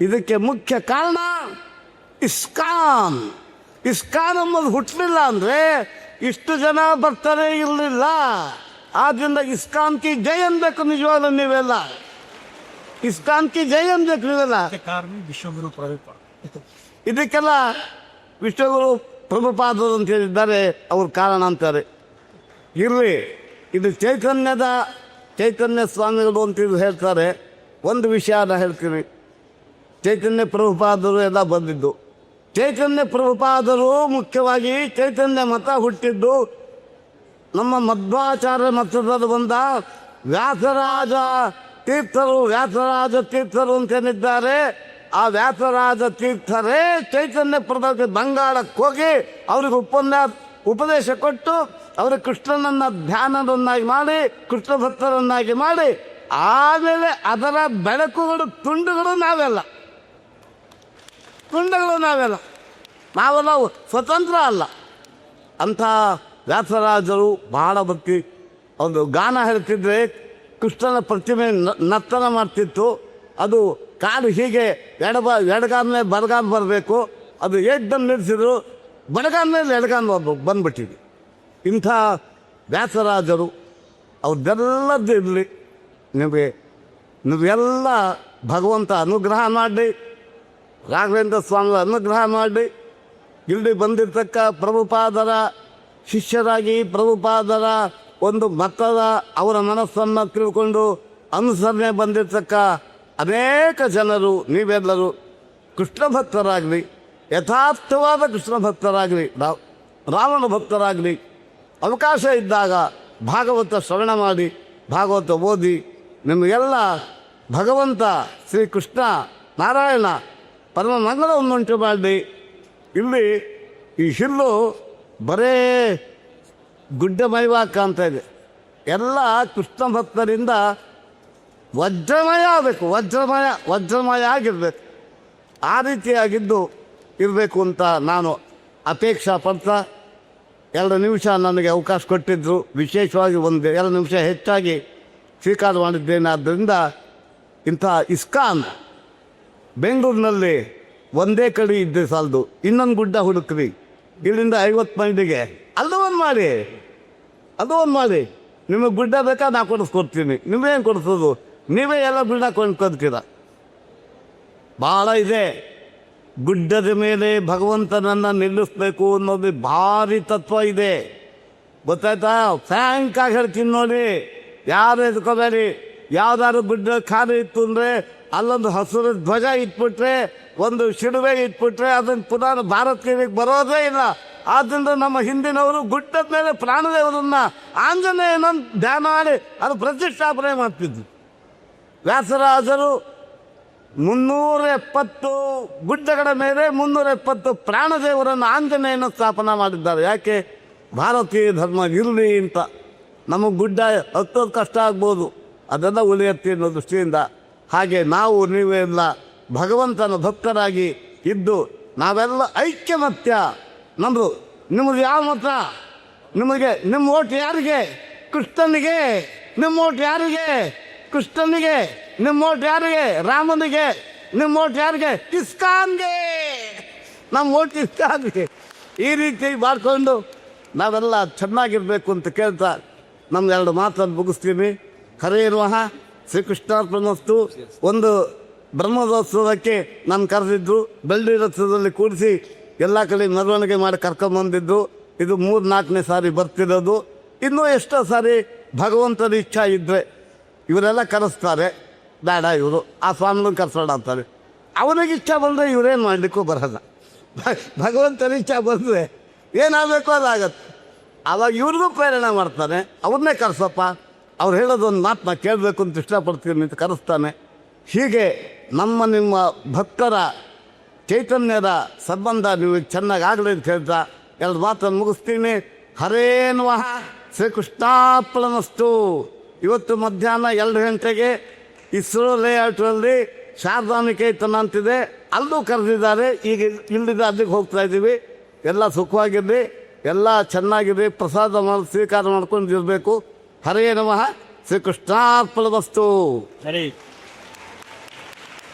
S1: ಇದಕ್ಕೆ ಮುಖ್ಯ ಕಾರಣ ಇಸ್ಕಾನ್. ಇಸ್ಕಾನ್ ಅನ್ನೋದು ಹುಟ್ಟಲಿಲ್ಲ ಅಂದರೆ ಇಷ್ಟು ಜನ ಬರ್ತಾರೆ ಇರಲಿಲ್ಲ. ಆದ್ದರಿಂದ ಇಸ್ಕಾನ್ ಕಿ ಜೈ ಅನ್ಬೇಕು ನಿಜವಾಗ್ಲೂ ನೀವೆಲ್ಲ. ಇಸ್ಕಾನ್ ಕಿ ಜೈ ಅನ್ಬೇಕು ನೀವೆಲ್ಲ
S2: ವಿಶ್ವಗುರು
S1: ಇದಕ್ಕೆಲ್ಲ ವಿಶ್ವಗುರು ಪ್ರಭುಪಾದರು ಅಂತ ಹೇಳಿದ್ದಾರೆ ಅವ್ರ ಕಾರಣ ಅಂತಾರೆ. ಇರಲಿ ಇದು ಚೈತನ್ಯದ ಚೈತನ್ಯ ಸ್ವಾಮಿಗಳು ಅಂತ ಹೇಳ್ತಾರೆ. ಒಂದು ವಿಷಯನ ಹೇಳ್ತೀನಿ. ಚೈತನ್ಯ ಪ್ರಭುಪಾದರು ಎಲ್ಲ ಬಂದಿದ್ದು. ಚೈತನ್ಯ ಪ್ರಭುಪಾದರು ಮುಖ್ಯವಾಗಿ ಚೈತನ್ಯ ಮತ ಹುಟ್ಟಿದ್ದು. ನಮ್ಮ ಮಧ್ವಾಚಾರ್ಯ ಮತದಲ್ಲಿ ಬಂದ ವ್ಯಾಸರಾಜ ತೀರ್ಥರು ವ್ಯಾಸರಾಜ ತೀರ್ಥರು ಅಂತೇನಿದ್ದಾರೆ ಆ ವ್ಯಾಸರಾಜ ತೀರ್ಥರೇ ಚೈತನ್ಯ ಪ್ರಭು ಬಂಗಾಳಕ್ಕೆ ಹೋಗಿ ಅವ್ರಿಗೆ ಉಪನ್ಯಾಸ ಉಪದೇಶ ಕೊಟ್ಟು ಅವರು ಕೃಷ್ಣನನ್ನ ಧ್ಯಾನದನ್ನಾಗಿ ಮಾಡಿ, ಕೃಷ್ಣ ಭಕ್ತರನ್ನಾಗಿ ಮಾಡಿ, ಆಮೇಲೆ ಅದರ ಬೆಳಕುಗಳು, ತುಂಡುಗಳು ನಾವೆಲ್ಲ. ತುಂಡುಗಳು ನಾವೆಲ್ಲ. ನಾವೆಲ್ಲ ಸ್ವತಂತ್ರ ಅಲ್ಲ. ಅಂಥ ವ್ಯಾಸರಾಜರು ಬಹಳ ಭಕ್ತಿ. ಒಂದು ಗಾನ ಹೇಳ್ತಿದ್ರೆ ಕೃಷ್ಣನ ಪ್ರತಿಮೆ ನರ್ತನ ಮಾಡ್ತಿತ್ತು. ಅದು ಕಾಲು ಹೀಗೆ ಎಡಬ, ಎಡಗಾಲ ಮೇಲೆ ಬಲಗಾಲ ಬರಬೇಕು. ಅದು ಏಕ್ದಮ್ ನಿಲ್ಲಿಸಿದ್ರು ಬಡಗಾಲ ಮೇಲೆ ಎಡಗಾಲ ಬಂದ್ಬಿಟ್ಟಿದ್ವಿ ಬಂದ್ಬಿಟ್ಟಿದೆ. ಇಂಥ ವ್ಯಾಸರಾಜರು, ಅವ್ರದ್ದೆಲ್ಲದ್ದು ಇರಲಿ. ನಿಮಗೆ, ನೀವೆಲ್ಲ ಭಗವಂತ ಅನುಗ್ರಹ ಮಾಡಿ ರಾಘವೇಂದ್ರ ಸ್ವಾಮಿ ಅನುಗ್ರಹ ಮಾಡಿ ಇಲ್ಲಿ ಬಂದಿರತಕ್ಕ ಪ್ರಭುಪಾದರ ಶಿಷ್ಯರಾಗಿ ಪ್ರಭುಪಾದರ ಒಂದು ಭಕ್ತದ ಅವರ ಮನಸ್ಸನ್ನು ತಿಳ್ಕೊಂಡು ಅನುಸರಣೆ ಬಂದಿರ್ತಕ್ಕ ಅನೇಕ ಜನರು, ನೀವೆಲ್ಲರೂ ಕೃಷ್ಣ ಭಕ್ತರಾಗಲಿ, ಯಥಾರ್ಥವಾದ ಕೃಷ್ಣ ಭಕ್ತರಾಗಲಿ ರಾಮನ ರಾವಣ ಭಕ್ತರಾಗಲಿ, ಅವಕಾಶ ಇದ್ದಾಗ ಭಾಗವತ ಶ್ರವಣ ಮಾಡಿ, ಭಾಗವತ ಓದಿ ನಿಮಗೆಲ್ಲ ಭಗವಂತ ಶ್ರೀಕೃಷ್ಣ ನಾರಾಯಣ ಪರಮ ಮಂಗಳವನ್ನುಂಟು ಮಾಡಿ, ಇಲ್ಲಿ ಈ ಹಿಲ್ಲು ಬರೇ ಗುಡ್ಡಮಯವಾಗಿ ಕಾಣ್ತಾ ಇದೆ. ಎಲ್ಲ ಕೃಷ್ಣ ಭಕ್ತರಿಂದ ವಜ್ರಮಯ ಆಗಬೇಕು, ವಜ್ರಮಯ ವಜ್ರಮಯ ಆಗಿರಬೇಕು. ಆ ರೀತಿಯಾಗಿದ್ದು ಇರಬೇಕು ಅಂತ ನಾನು ಅಪೇಕ್ಷಾ ಪಡ್ತಾ ಎರಡು ನಿಮಿಷ ನನಗೆ ಅವಕಾಶ ಕೊಟ್ಟಿದ್ದರು ವಿಶೇಷವಾಗಿ ಒಂದು, ಎರಡು ನಿಮಿಷ ಹೆಚ್ಚಾಗಿ ಸ್ವೀಕಾರ ಮಾಡಿದ್ದೇನೆ. ಆದ್ದರಿಂದ ಇಂಥ ಇಸ್ಕಾನ್ ಬೆಂಗಳೂರಿನಲ್ಲಿ ಒಂದೇ ಕಡೆ ಇದ್ದೆ ಸಾಲದು. ಇನ್ನೊಂದು ಗುಡ್ಡ ಹುಡುಕ್ರಿ. ಇಲ್ಲಿಂದ ಐವತ್ತು ಮೈಲಿಗೆ ಅಲ್ಲೂ ಒಂದು ಮಾಡಿ. ಅದು ಒಂದು ಮಾಡಿ ನಿಮಗೆ ಗುಡ್ಡ ಬೇಕಾ ನಾ ಕೊಡಿಸ್ಕೊಡ್ತೀನಿ. ನಿಮ್ಮೇನು ಕೊಡಿಸೋದು? ನೀವೇ ಎಲ್ಲ ಗುಡ್ಡ ಕೊಂಡ್ಕೊತೀರ ಭಾಳ ಇದೆ. ಗುಡ್ಡದ ಮೇಲೆ ಭಗವಂತನನ್ನು ನಿಲ್ಲಿಸ್ಬೇಕು ಅನ್ನೋದು ಭಾರಿ ತತ್ವ ಇದೆ. ಗೊತ್ತಾಯ್ತಾ? ಫ್ಯಾಂಕ್ ಆಗಿ ಹೇಳ್ತೀನಿ ನೋಡಿ. ಯಾರು ಎದ್ಕೋಬೇಡಿ? ಯಾವ್ದಾದ್ರು ಗುಡ್ಡ ಖಾಲಿ ಇತ್ತು ಅಂದರೆ ಅಲ್ಲೊಂದು ಹಸಿರು ಧ್ವಜ ಇಟ್ಬಿಟ್ರೆ, ಒಂದು ಶಿಡುವೆ ಇಟ್ಬಿಟ್ರೆ ಅದನ್ನು ಪುನಃ ಭಾರತಕ್ಕೆ ಬರೋದೇ ಇಲ್ಲ. ಆದ್ದರಿಂದ ನಮ್ಮ ಹಿಂದಿನವರು ಗುಡ್ಡದ ಮೇಲೆ ಪ್ರಾಣದೇವರನ್ನ ಆಂಜನೇಯನನ್ನು ಧ್ಯಾನ ಮಾಡಿ ಅದು ಪ್ರತಿಷ್ಠಾಪನೆ ಮಾಡ್ತಿದ್ರು. ವ್ಯಾಸರಾಜರು ಮುನ್ನೂರ ಎಪ್ಪತ್ತು ಗುಡ್ಡಗಳ ಮೇಲೆ ಮುನ್ನೂರ ಎಪ್ಪತ್ತು ಪ್ರಾಣದೇವರನ್ನು ಆಂಜನೇಯನ ಸ್ಥಾಪನೆ ಮಾಡಿದ್ದಾರೆ. ಯಾಕೆ? ಭಾರತೀಯ ಧರ್ಮ ಇರಲಿ ಅಂತ. ನಮಗೆ ಗುಡ್ಡ ಹತ್ತೋದು ಕಷ್ಟ ಆಗ್ಬೋದು. ಅದೆಲ್ಲ ಉಳಿಯತ್ತೆ ಅನ್ನೋ ದೃಷ್ಟಿಯಿಂದ. ಹಾಗೆ ನಾವು ನೀವೆಲ್ಲ ಭಗವಂತನ ಭಕ್ತರಾಗಿ ಇದ್ದು ನಾವೆಲ್ಲ ಐಕ್ಯಮತ್ಯ ನಮ್ಮದು ನಿಮ್ಮದು ಯಾವ ಮತ ನಿಮಗೆ, ನಿಮ್ಮ ಓಟ್ ಯಾರಿಗೆ? ಕೃಷ್ಣನಿಗೆ. ನಿಮ್ಮ ಓಟ್ ಯಾರಿಗೆ? ಕೃಷ್ಣನಿಗೆ. ನಿಮ್ಮ ಓಟ್ ಯಾರಿಗೆ? ರಾಮನಿಗೆ. ನಿಮ್ಮ ಓಟ್ ಯಾರಿಗೆ? ಇಸ್ಕಾನ್ಗೆ. ನಮ್ಮ ಓಟ್ ಇಸ್ಕಾನ್ಗೆ. ಈ ರೀತಿ ಮಾಡ್ಕೊಂಡು ನಾವೆಲ್ಲ ಚೆನ್ನಾಗಿರಬೇಕು ಅಂತ ಕೇಳ್ತಾ ನಮ್ಮ ಎರಡು ಮಾತನ್ನು ಮುಗಿಸ್ತೀನಿ. ಹರೇ ನಮಃ. ಶ್ರೀಕೃಷ್ಣಾರ್ಪಣಸ್ತು ಒಂದು ಬ್ರಹ್ಮದೋತ್ಸವಕ್ಕೆ ನಾನು ಕರೆದಿದ್ದು ಬೆಳ್ಳಿ ರಥದಲ್ಲಿ ಕೂಡಿಸಿ ಎಲ್ಲ ಕಡೆ ಮೆರವಣಿಗೆ ಮಾಡಿ ಕರ್ಕೊಂಬಂದಿದ್ದು ಇದು ಮೂರು ನಾಲ್ಕನೇ ಸಾರಿ ಬರ್ತಿರೋದು. ಇನ್ನೂ ಎಷ್ಟೋ ಸಾರಿ ಭಗವಂತನ ಇಚ್ಛಾ ಇದ್ದರೆ ಇವರೆಲ್ಲ ಕರೆಸ್ತಾರೆ, ಬೇಡ ಇವರು, ಆ ಸ್ವಾಮಿನ ಕರ್ಸೋಣ ಅಂತಾರೆ. ಅವನಿಗೆ ಇಚ್ಛಾ ಬಂದರೆ ಇವರೇನು ಮಾಡಲಿಕ್ಕೂ ಬರಲ್ಲ. ಭಗವಂತನ ಇಚ್ಛಾ ಬಂದರೆ ಏನಾಗಬೇಕು ಅದಾಗತ್ತೆ. ಆವಾಗ ಇವ್ರಿಗೂ ಪ್ರೇರಣೆ ಮಾಡ್ತಾನೆ ಅವ್ರನ್ನೇ ಕರೆಸಪ್ಪ, ಅವ್ರು ಹೇಳೋದೊಂದು ಮಾತನ್ನ ಕೇಳಬೇಕು ಅಂತ ಇಷ್ಟಪಡ್ತೀನಿ ಅಂತ ಕರೆಸ್ತಾನೆ. ಹೀಗೆ ನಮ್ಮ ನಿಮ್ಮ ಭಕ್ತರ ಚೈತನ್ಯದ ಸಂಬಂಧ ನೀವು ಚೆನ್ನಾಗಿ ಆಗಲಿ ಅಂತ ಹೇಳ್ತಾ ಎರಡು ಮಾತನ್ನು ಮುಗಿಸ್ತೀನಿ. ಹರೇ ನಮಃ. ಶ್ರೀಕೃಷ್ಣಾರ್ಪಣಮಸ್ತು. ಇವತ್ತು ಮಧ್ಯಾಹ್ನ ಎರಡು ಗಂಟೆಗೆ ಇಸ್ರೋ ಲೇಔಟ್ನಲ್ಲಿ ಶಾರದಾ ನಿಕೇತನ ಅಂತಿದೆ. ಅಲ್ಲೂ ಕರೆದಿದ್ದಾರೆ. ಈಗ ಇಲ್ಲಿಂದ ಅಲ್ಲಿಗೆ ಹೋಗ್ತಾ ಇದ್ದೀವಿ. ಎಲ್ಲ ಸುಖವಾಗಿರಲಿ. ಎಲ್ಲ ಚೆನ್ನಾಗಿರಲಿ. ಪ್ರಸಾದ ಮಾಡಿ, ಸ್ವೀಕಾರ ಮಾಡ್ಕೊಂಡು ಇರಬೇಕು ಹರೇ ನಮಃ. ಶ್ರೀಕೃಷ್ಣಾರ್ಪಣಮಸ್ತು.
S2: ಸರಿ